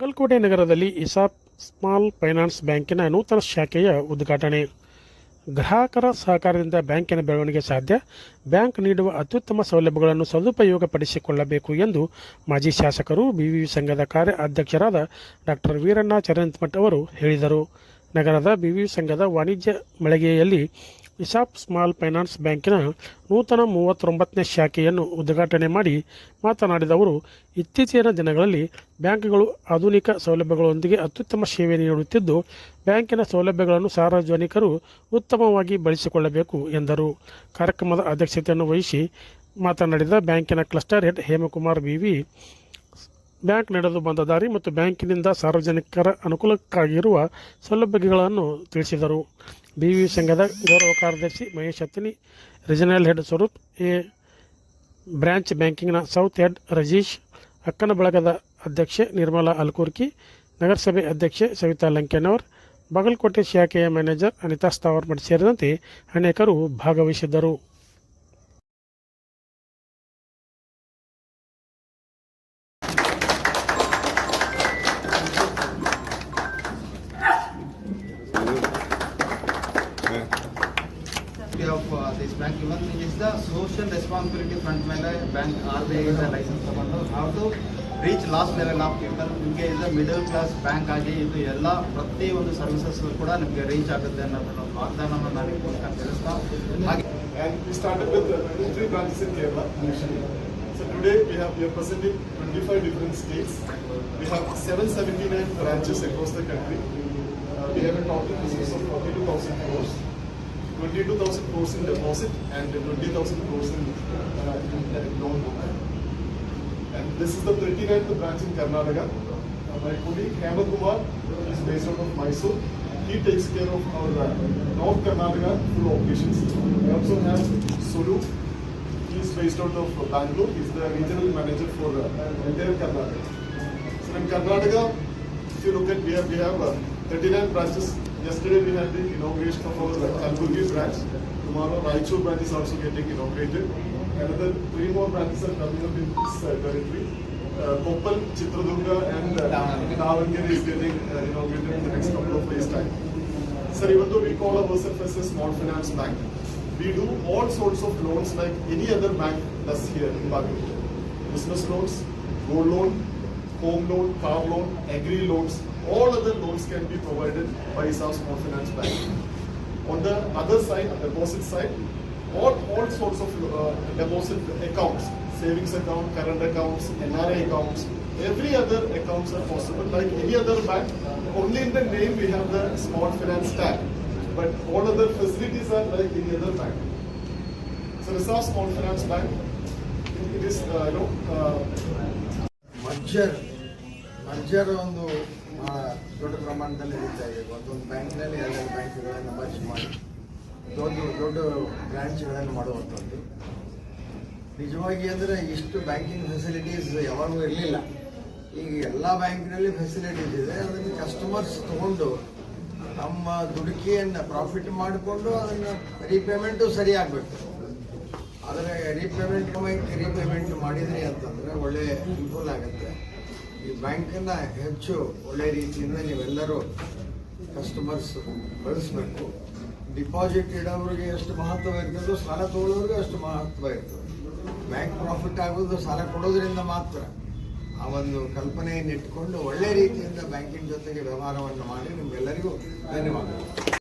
ಬಾಗಲಕೋಟೆ ನಗರದಲ್ಲಿ ಇಸಾಪ್ small finance ಬ್ಯಾಂಕಿನ ನೂತನ ಶಾಖೆಯ ಉದ್ಘಾಟನೆ. ಗ್ರಾಹಕರ ಸಹಕಾರದಿಂದ ಬ್ಯಾಂಕಿನ ಬೆಳವಣಿಗೆ ಸಾಧ್ಯ. ಬ್ಯಾಂಕ್ ನೀಡುವ ಅತ್ಯುತ್ತಮ ಸೌಲಭ್ಯಗಳನ್ನು ಸದುಪಯೋಗಪಡಿಸಿಕೊಳ್ಳಬೇಕು ಎಂದು ಮಾಜಿ ಶಾಸಕರು ಬಿವಿ ಸಂಘದ ಕಾರ್ಯ ಅಧ್ಯಕ್ಷರಾದ ಡಾಕ್ಟರ್ ವೀರಣ್ಣ ಚರಣಮಠ್ ಅವರು ಹೇಳಿದರು. ನಗರದ ಬಿವಿ ಸಂಘದ ವಾಣಿಜ್ಯ ಮಳಿಗೆಯಲ್ಲಿ ಇಸಾಪ್ ಸ್ಮಾಲ್ ಫೈನಾನ್ಸ್ ಬ್ಯಾಂಕಿನ ನೂತನ ಮೂವತ್ತೊಂಬತ್ತನೇ ಶಾಖೆಯನ್ನು ಉದ್ಘಾಟನೆ ಮಾಡಿ ಮಾತನಾಡಿದ ಅವರು, ಇತ್ತೀಚಿನ ದಿನಗಳಲ್ಲಿ ಬ್ಯಾಂಕ್ಗಳು ಆಧುನಿಕ ಸೌಲಭ್ಯಗಳೊಂದಿಗೆ ಅತ್ಯುತ್ತಮ ಸೇವೆ ನೀಡುತ್ತಿದ್ದು, ಬ್ಯಾಂಕಿನ ಸೌಲಭ್ಯಗಳನ್ನು ಸಾರ್ವಜನಿಕರು ಉತ್ತಮವಾಗಿ ಬಳಸಿಕೊಳ್ಳಬೇಕು ಎಂದರು. ಕಾರ್ಯಕ್ರಮದ ಅಧ್ಯಕ್ಷತೆಯನ್ನು ವಹಿಸಿ ಮಾತನಾಡಿದ ಬ್ಯಾಂಕಿನ cluster head Hemakumar BV, bank ನಡೆದು ಬಂದ ದಾರಿ ಮತ್ತು ಬ್ಯಾಂಕಿನಿಂದ ಸಾರ್ವಜನಿಕರ ಅನುಕೂಲಕ್ಕಾಗಿರುವ ಸೌಲಭ್ಯಗಳನ್ನು ತಿಳಿಸಿದರು. ಬಿವಿ ಸಂಘದ ಗೌರವ ಕಾರ್ಯದರ್ಶಿ Mahesh Attini regional head Swaroop A. Branch ಬ್ಯಾಂಕಿಂಗ್ನ ಸೌತ್ ಹೆಡ್ ರಜೀಶ್, ಅಕ್ಕನ ಬಳಗದ ಅಧ್ಯಕ್ಷೆ ನಿರ್ಮಲಾ ಅಲ್ಕುರ್ಕಿ, ನಗರಸಭೆ ಅಧ್ಯಕ್ಷೆ ಸವಿತಾ ಲಂಕೆನವರ್, ಬಾಗಲಕೋಟೆ ಶಾಖೆಯ ಮ್ಯಾನೇಜರ್ ಅನಿತಾ ಸ್ಥಾವರ್ಮಠ್ ಸೇರಿದಂತೆ ಅನೇಕರು ಭಾಗವಹಿಸಿದ್ದರು. Uh, bank even is the social responsibility front ಮೇಲೆ bank R B I license ತಗೊಂಡು how to reach last level of people ನಿಮಗೆ ಇದು ಮಿಡಲ್ ಕ್ಲಾಸ್ ಬ್ಯಾಂಕ್ ಆಗಿ ಇದು ಎಲ್ಲ ಪ್ರತಿ ಒಂದು ಸರ್ವಿಸಸ್ ಕೂಡ ನಿಮಗೆ ರೀಚ್ ಆಗುತ್ತೆ ಅನ್ನೋದು ಒಂದು ವಾಗ್ದಾನವನ್ನು ನಾನು ಈ ಮೂಲಕ ತಿಳಿಸ್ತಾ ಹಾಗೆ And we started with uh, three branches in Kerala initially. So today we have we are present in 25 different states. We have 779 branches across the country. Uh, we have a total business of 42,000 crores. 22,000 crores in deposit and 20,000 crores in uh, loan book. And this is the 39th branch in Karnataka. Uh, my colleague Hemant Kumar is based out of Mysore. He takes care of our uh, North Karnataka full operations. We also have Sulu. He is based out of Bangalore. He is the regional manager for uh, entire Karnataka. So in Karnataka, if you look at, we have, we have uh, 39 branches. Yesterday we had the inauguration of our Kalburgi branch. Tomorrow Raichur branch is also getting inaugurated. Another three more branches are coming up in this uh, territory. Uh, Koppal, Chitradurga and uh. Davangere is getting uh, inaugurated in the next couple of days time. Sir, even though we call ourselves as a small finance bank, we do all sorts of loans like any other bank does here in Bangalore. Business loans, gold loan, home loan, car loan, agri loans, all other loans can be provided by Isar Small Finance Bank. On the other side, on the deposit side, all, all sorts of uh, deposit accounts, savings account, current accounts, NRA accounts, every other accounts are possible like any other bank. Only in the name we have the small finance tag, but all other facilities are like any other bank. So Isar Small Finance Bank, it- it is, uh, you know, uh, merger merger ಒಂದು ದೊಡ್ಡ ಪ್ರಮಾಣದಲ್ಲಿ ನಡೀತಾ ಇದೆ ಒಂದೊಂದು ಬ್ಯಾಂಕ್ನಲ್ಲಿ ಎರಡೆರಡು ಬ್ಯಾಂಕ್ಗಳನ್ನು merge ಮಾಡಿ, ದೊಡ್ಡ ದೊಡ್ಡ ಬ್ರ್ಯಾಂಚ್ಗಳನ್ನು ಮಾಡುವಂಥದ್ದು. ನಿಜವಾಗಿ ಅಂದರೆ ಇಷ್ಟು ಬ್ಯಾಂಕಿಂಗ್ ಫೆಸಿಲಿಟೀಸ್ ಯಾವಾಗೂ ಇರಲಿಲ್ಲ. ಈಗ ಎಲ್ಲ ಬ್ಯಾಂಕ್ನಲ್ಲಿ ಫೆಸಿಲಿಟೀಸ್ ಇದೆ. ಅದನ್ನು ಕಸ್ಟಮರ್ಸ್ ತಗೊಂಡು ನಮ್ಮ ದುಡುಕಿಯನ್ನು ಪ್ರಾಫಿಟ್ ಮಾಡಿಕೊಂಡು ಅದನ್ನು ರೀಪೇಮೆಂಟು ಸರಿ ಆಗಬೇಕು ಆದರೆ ರೀಪೇಮೆಂಟ್ ರೀಪೇಮೆಂಟ್ ಮಾಡಿದ್ರಿ ಅಂತಂದರೆ ಒಳ್ಳೆ ಅನುಕೂಲ ಆಗುತ್ತೆ. ಈ ಬ್ಯಾಂಕನ್ನು ಹೆಚ್ಚು ಒಳ್ಳೆ ರೀತಿಯಿಂದ ನೀವೆಲ್ಲರೂ ಕಸ್ಟಮರ್ಸ್ ಬಳಸಬೇಕು. ಡಿಪಾಸಿಟ್ ಇಡೋರಿಗೆ ಎಷ್ಟು ಮಹತ್ವ ಇರ್ತದೋ, ಸಾಲ ತಗೊಳ್ಳೋರಿಗೆ ಅಷ್ಟು ಮಹತ್ವ ಇರ್ತದೆ. ಬ್ಯಾಂಕ್ ಪ್ರಾಫಿಟ್ ಆಗೋದು ಸಾಲ ಕೊಡೋದ್ರಿಂದ ಮಾತ್ರ. ಆ ಒಂದು ಕಲ್ಪನೆಯನ್ನು ಇಟ್ಕೊಂಡು ಒಳ್ಳೆ ರೀತಿಯಿಂದ ಬ್ಯಾಂಕಿನ ಜೊತೆಗೆ ವ್ಯವಹಾರವನ್ನು ಮಾಡಿ ನಿಮ್ಗೆಲ್ಲರಿಗೂ ಧನ್ಯವಾದಗಳು.